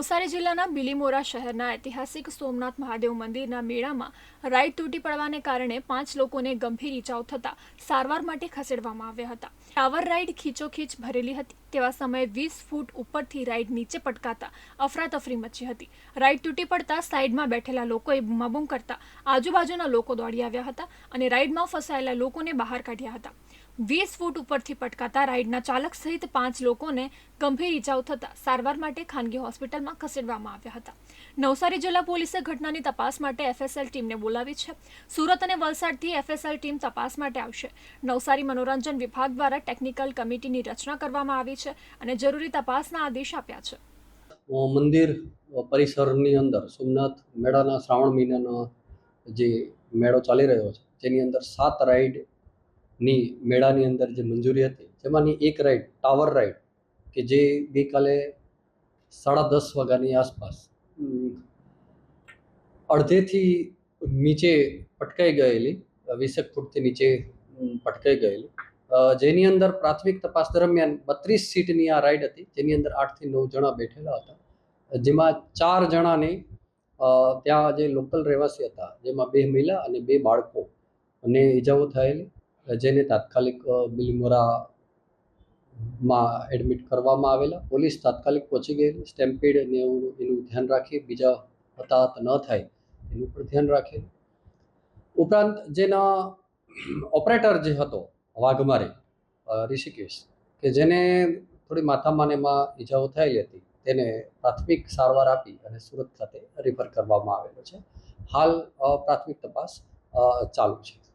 નવસારી જિલ્લાના બિલીમોરા શહેરના ઐતિહાસિક સોમનાથ મહાદેવ મંદિરના મેળામાં રાઈડ તૂટી પડવાને કારણે પાંચ લોકોને ગંભીર ઇજાઓ થતા સારવાર માટે ખસેડવામાં આવ્યા હતા. ટાવર રાઈડ ખીચોખીચ ભરેલી હતી, તેવા સમયે વીસ ફૂટ ઉપરથી રાઈડ નીચે પટકાતા અફરાતફરી મચી હતી. રાઈડ તૂટી પડતા સાઈડમાં બેઠેલા લોકોએ બૂમાબૂમ કરતા આજુબાજુના લોકો દોડી આવ્યા હતા અને રાઈડમાં ફસાયેલા લોકોને બહાર કાઢ્યા હતા. વીસ ફૂટ ઉપરથી પટકાતા રાઈડના ચાલક સહિત પાંચ લોકોને ગંભીર ઇજાઓ થતા સારવાર માટે ખાનગી હોસ્પિટલમાં ખસેડવામાં આવ્યા હતા. નવસારી જિલ્લા પોલીસે ઘટનાની તપાસ માટે એફએસએલ ટીમને બોલાવી છે. સુરત અને વલસાડથી એફએસએલ ટીમ તપાસ માટે આવશે. નવસારી મનોરંજન વિભાગ દ્વારા ટેકનિકલ કમિટીની રચના કરવામાં આવી છે અને જરૂરી તપાસના આદેશ આપ્યા છે. મંદિર પરિસરની અંદર સોમનાથ મેળાના શ્રાવણ મહિનાનો જે મેળો ચાલી રહ્યો છે, જેની અંદર સાત રાઈડની મેળાની અંદર જે મંજૂરી હતી, જેમાંની એક રાઈડ ટાવર રાઈડ કે જે ગઈકાલે સાડા દસ વાગ્યાની આસપાસ અડધેથી નીચે પટકાઈ ગયેલી વીસેક ફૂટથી નીચે પટકાઈ ગયેલી. જેની અંદર પ્રાથમિક તપાસ દરમિયાન બત્રીસ સીટની આ રાઈડ હતી, જેની અંદર આઠથી નવ જણા બેઠેલા હતા. જેમાં ચાર જણાને ત્યાં જે લોકલ રહેવાસી હતા, જેમાં બે મહિલા અને બે બાળકો અને ઈજાઓ થયેલી. જેને તાત્કાલિક અ, એડમિટ કરવામાં આવેલા. પોલીસ તાત્કાલિક પહોંચી ગયેલી. સ્ટેમ્પીડ ને એવું એનું ધ્યાન રાખી બીજા હતાહત ન થાય એનું પણ ધ્યાન રાખેલું. ઉપરાંત જેના ઓપરેટર જે હતો વાઘમારી ઋષિકેશ કે જેને થોડી માથામાં એમાં ઈજાઓ થયેલી હતી તેને પ્રાથમિક સારવાર આપી અને સુરત ખાતે રિફર કરવામાં આવેલો છે. હાલ પ્રાથમિક તપાસ ચાલુ છે.